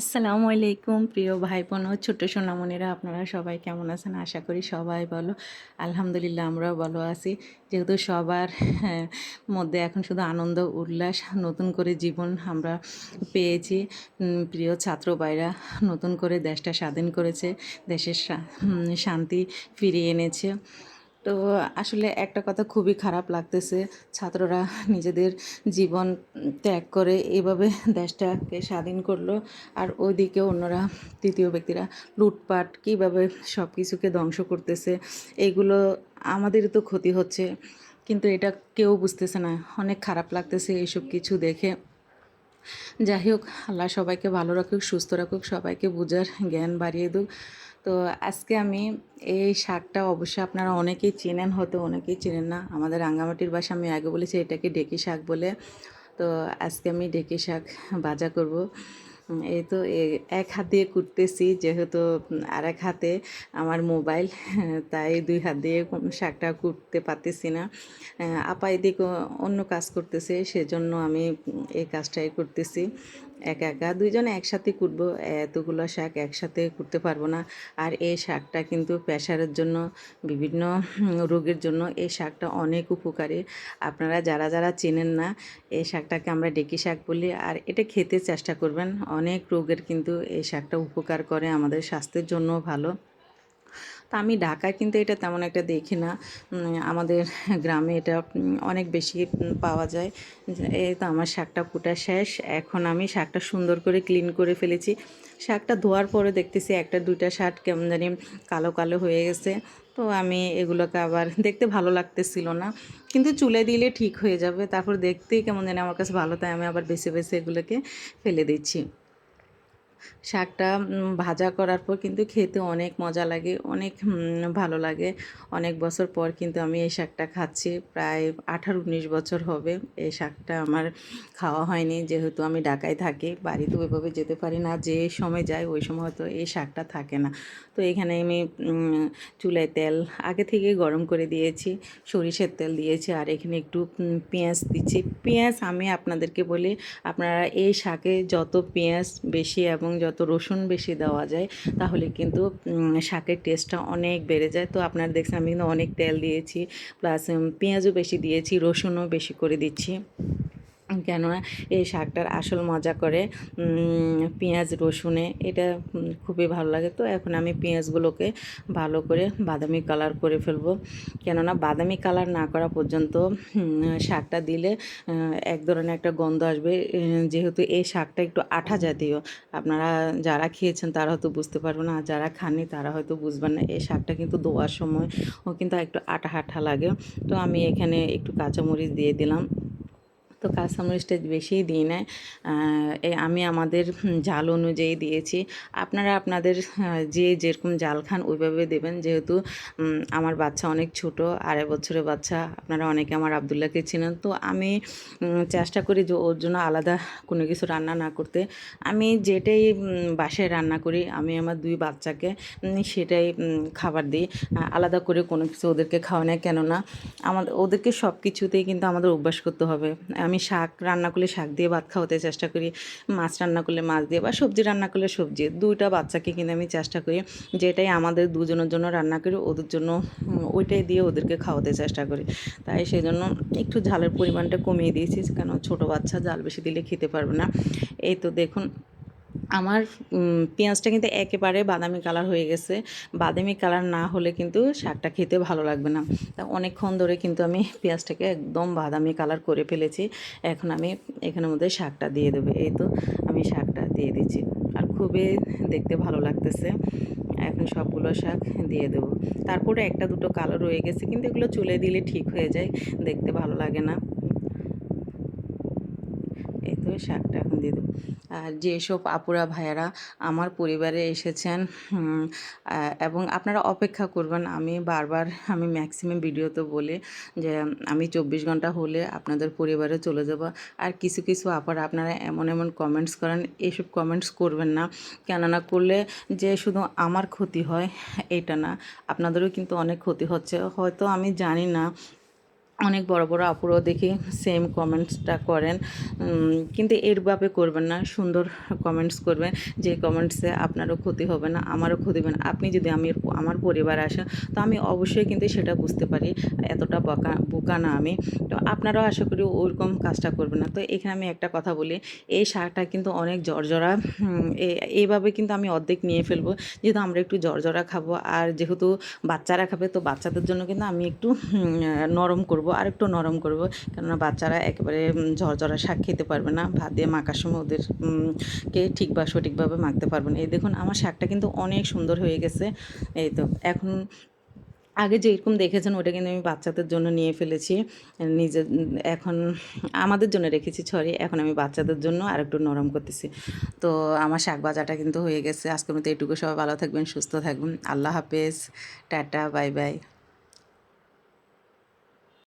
আসসালামু আলাইকুম প্রিয় ভাই বোন ও ছোট্ট সোনামণিরা। আপনারা সবাই কেমন আছেন? আশা করি সবাই বলো আলহামদুলিল্লাহ আমরাও ভালো আছি। যেহেতু সবার হ্যাঁ, মধ্যে এখন শুধু আনন্দ উল্লাস নতুন করে জীবন আমরা পেয়েছি। প্রিয় ছাত্র ভাইরা নতুন করে দেশটা স্বাধীন করেছে দেশের শান্তি ফিরিয়ে এনেছে। তো আসলে একটা কথা খুবই খারাপ লাগতেছে। ছাত্ররা নিজেদের জীবন ত্যাগ করে এইভাবে দেশটাকে স্বাধীন করল আর ওইদিকে অন্যরা, তৃতীয় ব্যক্তিরা লুটপাট, কীভাবে সব কিছুকে ধ্বংস করতেছে, এগুলো আমাদেরই তো ক্ষতি হচ্ছে। কিন্তু এটা কেউ বুঝতেছে না। অনেক খারাপ লাগতেছে এইসব কিছু দেখে। যাই হোক, আল্লাহ সবাইকে ভালো রাখুক, সুস্থ রাখুক, সবাইকে বোঝার জ্ঞান বাড়িয়ে দুক। তো আজকে আমি এই শাকটা অবশ্যই আপনারা অনেকেই চেনেন, হয়তো অনেকেই চেনেন না। আমাদের রাঙ্গামাটির বাসা আমি আগে বলেছি, এটাকে ডেকি শাক বলে। তো আজকে আমি ডেকি শাক ভাজা করব। এই তো এক হাত দিয়ে কুটতেছি যেহেতু আর এক হাতে আমার মোবাইল, তাই দুই হাত দিয়ে শাকটা কুটতে পারতেছি না। আপা এদিকে অন্য কাজ করতেছে, সেজন্য আমি এই কাজটাই করতেছি। একা একা দুইজনে একসাথে কুটবো, এতগুলো শাক একসাথে কুটতে পারব না। আর এই শাকটা কিন্তু প্রেশারের জন্য, বিভিন্ন রোগের জন্য এই শাকটা অনেক উপকারী। আপনারা যারা যারা চেনেন না, এই শাকটাকে আমরা ডেকি শাক বলি, আর এটা খেতে চেষ্টা করবেন। অনেক রোগের কিন্তু এই শাকটা উপকার করে, আমাদের স্বাস্থ্যের জন্য ভালো। তা আমি ঢাকায় কিন্তু এটা তেমন একটা দেখি না। আমাদের গ্রামে এটা অনেক বেশি পাওয়া যায়। এই তো আমার শাকটা কুটা শেষ। এখন আমি শাকটা সুন্দর করে ক্লিন করে ফেলেছি। শাকটা ধোয়ার পরে দেখতেছি একটা, দুইটা শাক কেমন জানি কালো কালো হয়ে গেছে। তো আমি এগুলোকে আবার দেখতে ভালো লাগতেছিল না। কিন্তু চুলে দিলে ঠিক হয়ে যাবে। তারপর দেখতেই কেমন জানি আমার কাছে ভালো, তাই আমি আবার বেছে বেছে এগুলোকে ফেলে দিচ্ছি। শাকটা ভাজা করার পর কিন্তু খেতে অনেক মজা লাগে, অনেক ভালো লাগে। অনেক বছর পর কিন্তু আমি এই শাকটা খাচ্ছি, প্রায় আঠারো উনিশ বছর হবে এই শাকটা আমার খাওয়া হয়নি। যেহেতু আমি ঢাকায় থাকি বাড়িতে ওইভাবে যেতে পারি না, যে সময় যাই ওই সময় হয়তো এই শাকটা থাকে না। তো এখানে আমি চুলায় তেল আগে থেকে গরম করে দিয়েছি, সরিষার তেল দিয়েছি, আর এখানে একটু পেঁয়াজ দিচ্ছি। পেঁয়াজ আমি আপনাদেরকে বলি, আপনারা এই শাকে যত পেঁয়াজ বেশি এবং যত রসুন বেশি দেওয়া যায়, তাহলে কিন্তু শাকের টেস্টটা অনেক বেড়ে যায়। তো আপনারা দেখছেন, আমি কিন্তু অনেক তেল দিয়েছি প্লাস পেঁয়াজও বেশি দিয়েছি, রসুনও বেশি করে দিচ্ছি। কেননা এই শাকটার আসল মজা করে পেঁয়াজ, রসুনে এটা খুবই ভালো লাগে। তো এখন আমি পেঁয়াজগুলোকে ভালো করে বাদামি কালার করে ফেলব। কেননা বাদামি কালার না করা পর্যন্ত শাকটা দিলে এক ধরনের একটা গন্ধ আসবে। যেহেতু এই শাকটা একটু আঠা জাতীয়, আপনারা যারা খেয়েছেন তারা হয়তো বুঝতে পারবেন আর যারা খাননি তারা হয়তো বুঝবেন না। এই শাকটা কিন্তু ধোয়ার সময় ও কিন্তু একটু আঠা আঠা লাগে। তো আমি এখানে একটু কাঁচামরিচ দিয়ে দিলাম। তো কাঁচামরিচটা বেশিই দিই না। আমি আমাদের জাল অনুযায়ী দিয়েছি। আপনারা আপনাদের যে যেরকম জাল খান ওইভাবে দেবেন। যেহেতু আমার বাচ্চা অনেক ছোট, আড়াই বছরের বাচ্চা, আপনারা অনেকে আমার আবদুল্লাহকে চিনেন। তো আমি চেষ্টা করি যে ওর জন্য আলাদা কোনো কিছু রান্না না করতে। আমি যেটাই বাসায় রান্না করি, আমি আমার দুই বাচ্চাকে সেটাই খাবার দিই। আলাদা করে কোনো কিছু ওদেরকে খাওয়া নেয় কেননা, আমাদের, ওদেরকে সব কিছুতেই কিন্তু আমাদের অভ্যাস করতে হবে। আমি শাক, রান্না করলে শাক দিয়ে ভাত খাওয়াতে চেষ্টা করি। মাছ রান্না করলে মাছ দিয়ে বা সবজি রান্না করলে সবজি। দুইটা বাচ্চাকে কিন্তু আমি চেষ্টা করি, যেটাই আমাদের দুজনের জন্য রান্না করি, ওদের জন্য ওইটাই দিয়ে ওদেরকে খাওয়াতে চেষ্টা করি। তাই সেই জন্য একটু ঝালের পরিমাণটা কমিয়ে দিয়েছি, কেন ছোট বাচ্চা জাল বেশি দিলে খেতে পারবে না। এই তো দেখুন আমার পেঁয়াজটা কিন্তু একেবারে বাদামি কালার হয়ে গেছে। বাদামি কালার না হলে কিন্তু শাকটা খেতে ভালো লাগবে না। তা অনেকক্ষণ ধরে কিন্তু আমি পেঁয়াজটাকে একদম বাদামি কালার করে ফেলেছি। এখন আমি এখানের মধ্যে শাকটা দিয়ে দেবো। এই তো আমি শাকটা দিয়ে দিচ্ছি। আর খুবই দেখতে ভালো লাগতেছে। এখন সবগুলো শাক দিয়ে দেবো। তারপরে একটা দুটো কালো রয়ে গেছে, কিন্তু এগুলো চুলে দিলে ঠিক হয়ে যায়। দেখতে ভালো লাগে না। এই তো শাকটা দেবো। আর যেসব আপুরা ভাইয়ারা আমার পরিবারে এসেছেন এবং আপনারা অপেক্ষা করবেন, আমি বারবার, আমি ম্যাক্সিমাম ভিডিওতে বলি যে, আমি চব্বিশ ঘণ্টা হলে আপনাদের পরিবারে চলে যাব। আর কিছু কিছু আপার, আপনারা এমন এমন কমেন্টস করেন এইসব কমেন্টস করবেন না। কেননা করলে যে শুধু আমার ক্ষতি হয়, এটা না। আপনাদেরও কিন্তু অনেক ক্ষতি হচ্ছে। হয়তো আমি জানি না অনেক বড় বড় আপুরও দেখি সেম কমেন্টসটা করেন। কিন্তু এরভাবে করবেন না, সুন্দর কমেন্টস করবেন। যে কমেন্টসে আপনারও ক্ষতি হবে না, আমারও ক্ষতি হবে না। আপনি যদি আমি আমার পরিবার আসেন তো আমি অবশ্যই কিন্তু সেটা বুঝতে পারি, এতটা বোকা বোকা না আমি। তো আপনারাও আশা করি ওরকম কাজটা করবেন না। তো এখানে আমি একটা কথা বলি, এই শাকটা কিন্তু অনেক জর্জরা এইভাবে কিন্তু আমি অর্ধেক নিয়ে ফেলব। যেহেতু আমরা একটু জর্জরা খাব, আর যেহেতু বাচ্চারা খাবে, তো বাচ্চাদের জন্য কিন্তু আমি একটু নরম করব। আর একটু নরম করব। কেননা বাচ্চারা একেবারে ঝরঝরা শাক খেতে পারবে না। ভাত দিয়ে মাখার সময় ওদেরকে ঠিক বা সঠিকভাবে মাখতে পারবে না। এই দেখুন, আমার শাকটা কিন্তু অনেক সুন্দর হয়ে গেছে। এই তো, এখন আগে যেরকম দেখেছেন, ওটা কিন্তু আমি বাচ্চাদের জন্য নিয়ে ফেলেছি। নিজের এখন আমাদের জন্য রেখেছি সরি এখন আমি বাচ্চাদের জন্য আর একটু নরম করতেছি। তো আমার শাক বাজাটা কিন্তু হয়ে গেছে। আজকের মতো এটুকু। সবাই ভালো থাকবেন, সুস্থ থাকবেন। আল্লাহ হাফেজ। Tata, bye bye.